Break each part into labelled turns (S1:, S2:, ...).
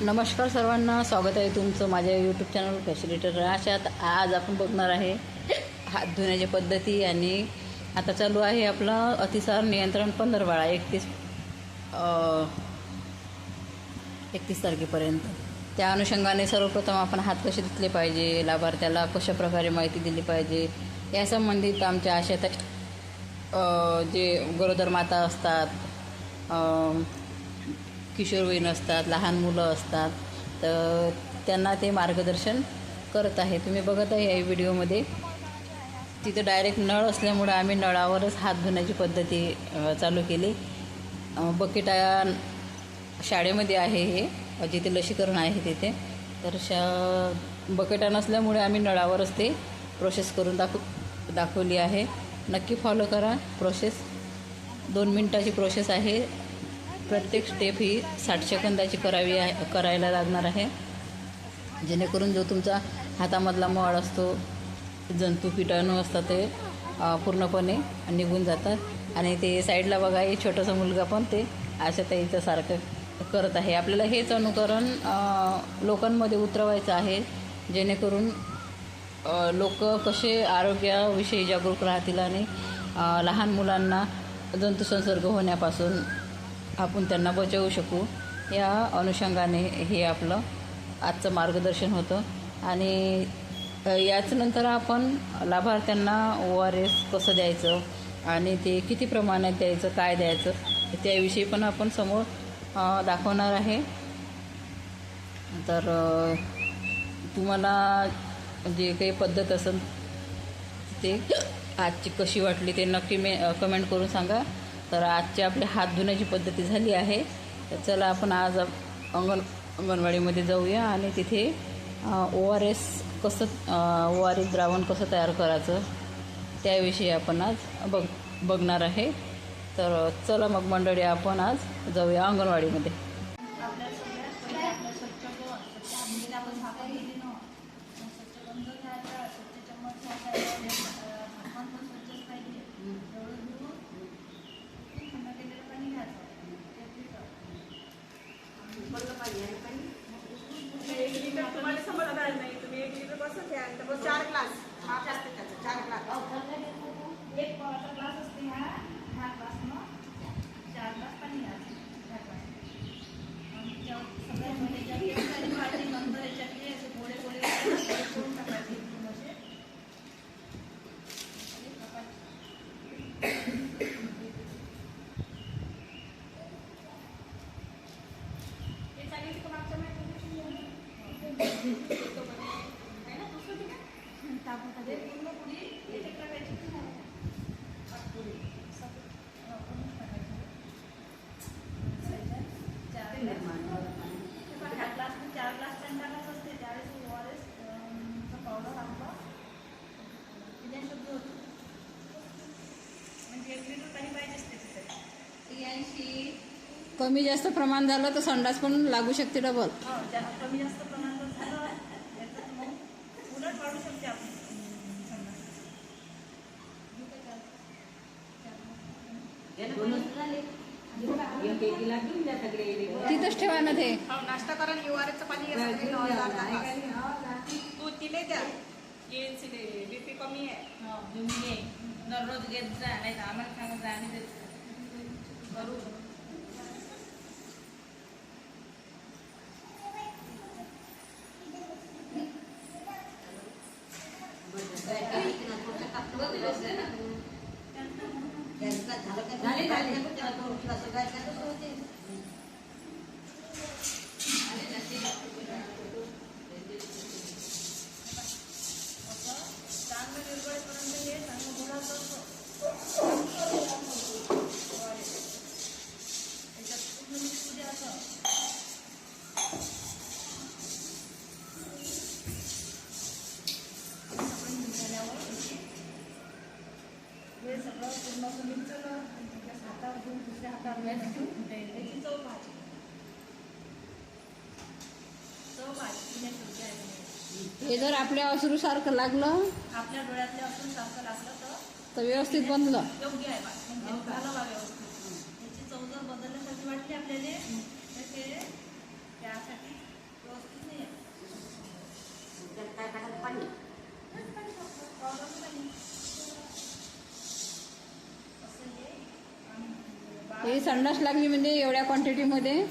S1: नमस्कार सर्वांना स्वागत आहे तुमचं माझ्या यूट्यूब चॅनल फॅसिलिटर अशात आज आपण बघणार आहे हात धुण्याच्या पद्धती आणि आता चालू आहे आपलं अतिसार नियंत्रण पंधरवाळा एकतीस एकतीस तारखेपर्यंत. त्या अनुषंगाने सर्वप्रथम आपण हात कसे धुतले पाहिजे लाभार्थ्याला कशा प्रकारे माहिती दिली पाहिजे या संबंधित आमच्या आशात जे गरोदर माता असतात किशोरवयीन असतात लहान मुलं असतात तर त्यांना ते मार्गदर्शन करत आहे. तुम्ही बघत आहे या व्हिडिओमध्ये. तिथं डायरेक्ट नळ असल्यामुळं आम्ही नळावरच हात धुण्याची पद्धती चालू केली. बकेटा शाळेमध्ये आहे हे जिथे लसीकरण आहे तिथे. तर शा बकेटा नसल्यामुळे आम्ही नळावरच ते प्रोसेस करून दाखव दाखवली आहे. नक्की फॉलो करा. प्रोसेस दोन मिनटाची प्रोसेस आहे. प्रत्येक स्टेप ही साठ सेकंदाची करावी आहे करायला लागणार आहे. जेणेकरून जो तुमचा हातामधला मळ असतो जंतू किटाणू असतात ते पूर्णपणे निघून जातात. आणि ते साईडला बघा एक छोटासा मुलगा पण ते आशाताईचं सारखं करत आहे. आपल्याला हेच अनुकरण लोकांमध्ये उतरवायचं आहे. जेणेकरून लोक कसे आरोग्याविषयी जागरूक राहतील आणि लहान मुलांना जंतुसंसर्ग होण्यापासून आपण त्यांना बचावू शकू. या अनुषंगाने हे आपलं आजचं मार्गदर्शन होतं. आणि याचनंतर याच नंतर आपण लाभार्थ्यांना ओ आर एस कसं द्यायचं आणि ते किती प्रमाणात द्यायचं काय द्यायचं त्याविषयी पण आपण समोर दाखवणार आहे. तर तुम्हाला जे काही पद्धत असेल ते आजची कशी वाटली ते नक्की मे कमेंट करून सांगा. तर आजची आपली हात धुण्याची पद्धती झाली आहे तर चला आपण आज अंगण अंगणवाडीमध्ये जाऊया आणि तिथे ओ आर एस कसं ओ आर एस द्रावण कसं तयार करायचं त्याविषयी आपण आज बघ बघणार आहे तर चला मग मंडळी आपण आज जाऊया अंगणवाडीमध्ये कमी जास्त प्रमाण झालं तर संडास पण लागू शकते डबल
S2: हो, कमी जास्त प्रमाण झालं मग उलट वाढू शकते आपण समजा घेऊ का चार? चार?
S1: तिथंच ठेवा ना ते
S3: हो नाश्ता करा युआरचं पाणी असतं ते नळाला टाका. तू तिले द्या बीपी कमी आहे
S2: हो, घेऊन ये. दररोज घेत जा नाही तर आम्हाला सांगत जा आम्ही देत करू असं चांगलं निर्गळेपर्यंत हे चांगलं चव.
S1: हे जर आपल्या अश्रूसारखं लागलं
S2: आपल्या डोळ्यातले असून सारखं लागलं तर
S1: तर व्यवस्थित बनलं.
S2: योग्य आहे बा. म्हणजे झालं बा व्यवस्थित. त्याची चव जर बदलण्यासाठी वाटली आपल्याला तर ते
S1: ही संडास लागली म्हणजे एवढ्या क्वांटिटीमध्ये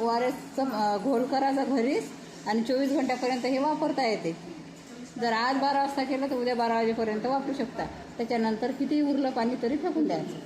S1: ओ आर एसचं घोल करायचा घरीच आणि चोवीस घंट्यापर्यंत हे वापरता येते. जर आज बारा वाजता केलं तर उद्या बारा वाजेपर्यंत वापरू शकता. त्याच्यानंतर किती उरलं पाणी तरी फेकून द्यायचं.